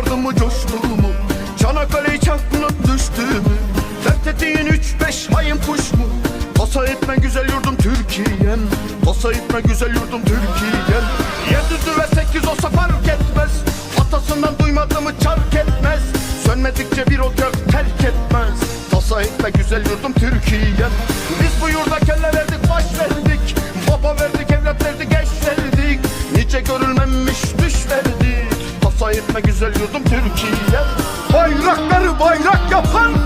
mu? Çanakkale'yi çarpınıp düştü mü? Fethettiğin üç beş hayın kuş mu? Tasa etme güzel yurdum Türkiye'm Tasa etme güzel yurdum Türkiye'm Yedi ve sekiz olsa fark etmez Atasından duymadığımı çark etmez Sönmedikçe bir ocak terk etmez Tasa etme güzel yurdum Türkiye'm Biz bu yurda kelle güzel yurdum Türkiye'm Bayrakları bayrak yapan